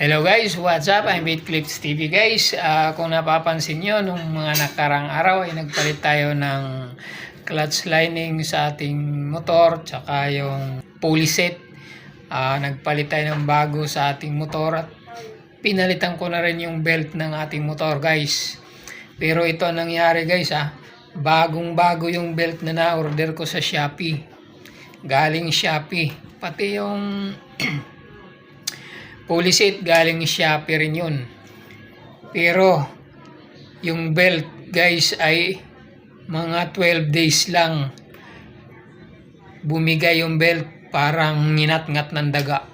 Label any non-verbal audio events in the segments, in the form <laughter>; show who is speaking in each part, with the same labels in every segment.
Speaker 1: Hello guys, what's up? I'm Beat Clips TV guys. Ah, kung napapansin nyo, nung mga nakarang araw ay nagpalit tayo ng clutch lining sa ating motor tsaka yung pulley set. Ah, nagpalit tayo ng bago sa ating motor at pinalitan ko na rin yung belt ng ating motor guys. Pero ito ang nangyari guys ah, bagong bago yung belt na na-order ko sa Shopee. Galing Shopee. Pati yung <clears throat> Pulley set galing Shopee rin yun. Pero, yung belt guys ay mga 12 days lang bumigay yung belt parang nginat-ngat ng daga.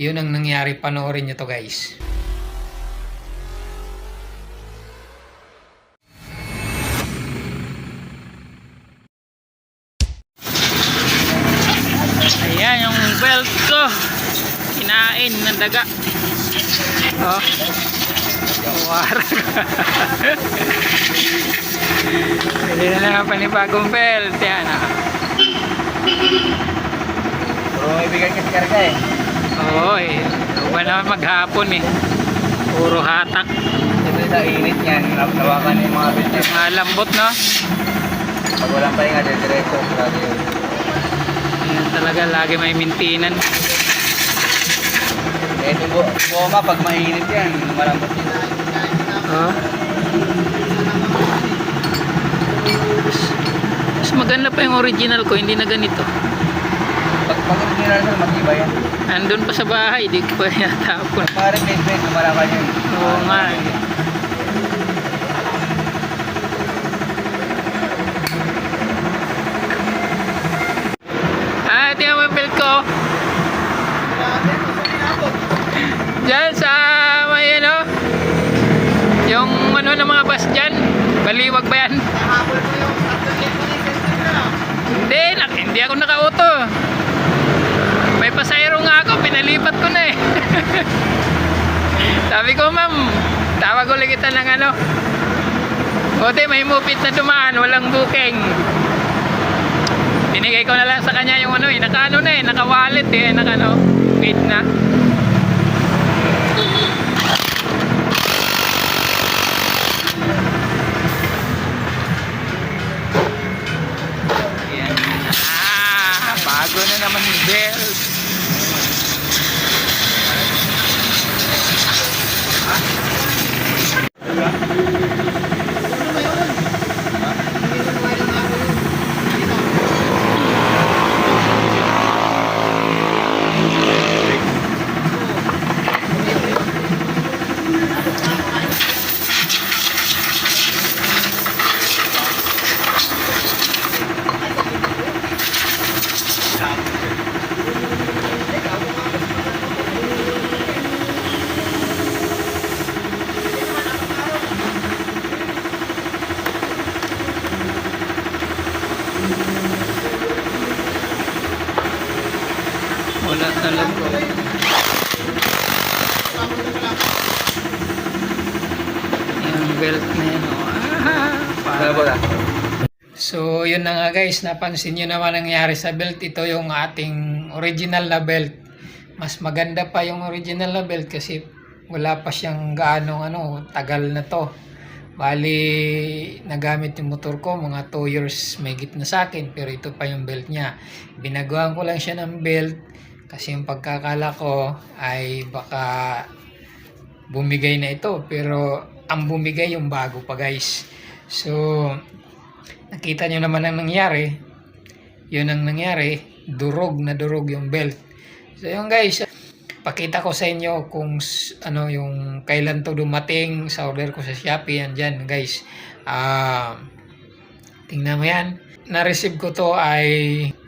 Speaker 1: Yun ang nangyari. Panoorin nyo to guys. Kinain ng daga. Oh. Warag. Pwede na naman panibagong belt. Yan ah.
Speaker 2: Puro may bigay kasi karga eh.
Speaker 1: Oo eh. Huwag naman maghapon eh. Puro hatak.
Speaker 2: Ito sa init niyan, nawakan yung mga bente.
Speaker 1: Mga lambot no?
Speaker 2: Pag walang pahinga, diretso. Yun.
Speaker 1: Yan talaga lagi may mintinan.
Speaker 2: Eh, ito bu buoma, pag mainit yan, malambot yun.
Speaker 1: Oh. Mas maganda pa yung original ko, hindi na ganito.
Speaker 2: Pag pag original na, matibay yan.
Speaker 1: Andun pa sa bahay, di ko pa natapon.
Speaker 2: Parang bed-bed, lumalakan yun.
Speaker 1: Oo nga eh. Ah, tingnan mo yung belt ko. Diyan sa may ano, yung ano ng mga bus dyan. Baliwag ba yan? Hindi, nak hindi ako nakauto. May pasayro nga ako, pinalipat ko na eh. <laughs> Sabi ko, ma'am, tawag ulit kita ng ano. Di, may mupit na dumaan, walang booking. Binigay ko na lang sa kanya yung ano eh, naka ano na eh, naka wallet eh, naka ano, paid na. Ayan. Ah, bago na naman yung belt. Wala talaga. Yung belt na yun. Oh. Ah? So, yun na nga guys, napansin nyo naman ang nangyari sa belt. Ito yung ating original na belt. Mas maganda pa yung original na belt kasi wala pa siyang gaano ano, tagal na to. Bali, nagamit yung motor ko, mga 2 years may na sa akin, pero ito pa yung belt niya. Binagawan ko lang siya ng belt kasi yung pagkakala ko ay baka bumigay na ito, pero ang bumigay yung bago pa guys. So, nakita nyo naman ang nangyari. Yun ang nangyari, durog na durog yung belt. So yun guys, pakita ko sa inyo kung ano yung kailan to dumating sa order ko sa Shopee yan dyan guys. Ah, tingnan mo yan. Na-receive ko to ay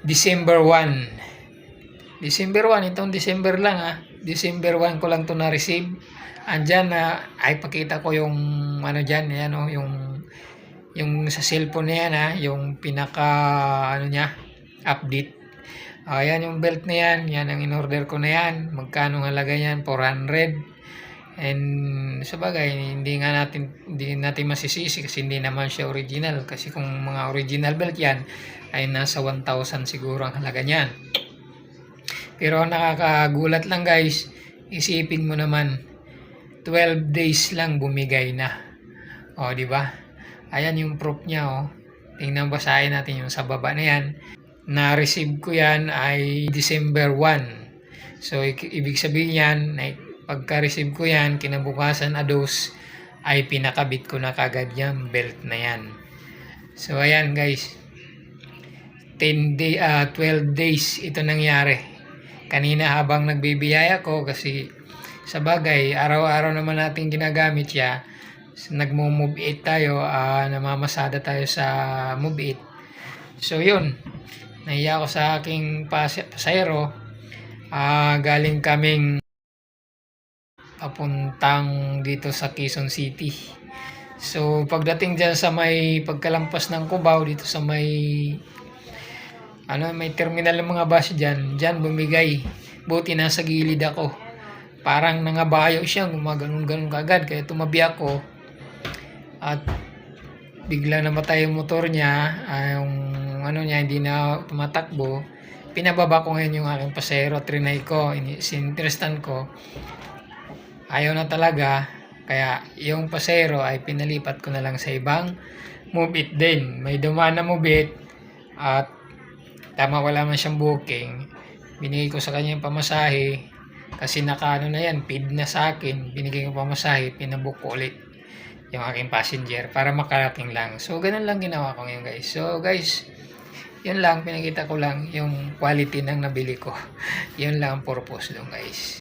Speaker 1: December 1. December 1, itong December lang ah. December 1 ko lang to na-receive. Andyan na, ay pakita ko yung ano dyan, yan oh, yung yung sa cellphone na yan ha, yung pinaka ano niya, update. Ayan yung belt na yan, yan ang in-order ko na yan. Magkano ang halaga yan? 400. And sa bagay, hindi nga natin hindi natin masisisi kasi hindi naman siya original kasi kung mga original belt yan ay nasa 1,000 siguro ang halaga niyan. Pero ang nakakagulat lang guys, isipin mo naman, 12 days lang bumigay na. O, di ba? Ayan yung proof niya, oh. Tingnan basahin natin yung sa baba na yan. Na-receive ko yan ay December 1. So, ibig sabihin yan, pagka-receive ko yan, kinabukasan ados, ay pinakabit ko na kagad yung belt na yan. So, ayan guys. 10 day, ah 12 days ito nangyari. Kanina habang nagbibiyaya ko kasi sa bagay, araw-araw naman natin ginagamit siya. Nagmo-move it tayo, ah, namamasada tayo sa move it. So yun, nahiya ko sa aking pas- pasayro. Ah, galing kaming papuntang dito sa Quezon City. So pagdating dyan sa may pagkalampas ng Cubao dito sa may ano may terminal ng mga bus dyan, dyan bumigay. Buti nasa gilid ako. Parang nangabayo siya, gumaganon-ganon kagad. Kaya tumabi ako. At bigla namatay yung motor niya. ah, yung ano niya, hindi na tumatakbo. Pinababa ko ngayon yung aking pasero. Trinay ko, ini- sininterestan ko. Ayaw na talaga. Kaya yung pasero ay pinalipat ko na lang sa ibang move it din. May dumaan na move it. At tama wala man siyang booking. Binigay ko sa kanya yung pamasahe. Kasi naka ano na yan, paid na sa akin. Binigay ko pamasahe, pinabook ko ulit yung aking passenger para makarating lang. So, ganun lang ginawa ko ngayon guys. So, guys, yun lang, pinakita ko lang yung quality ng nabili ko. <laughs> yun lang ang purpose doon guys.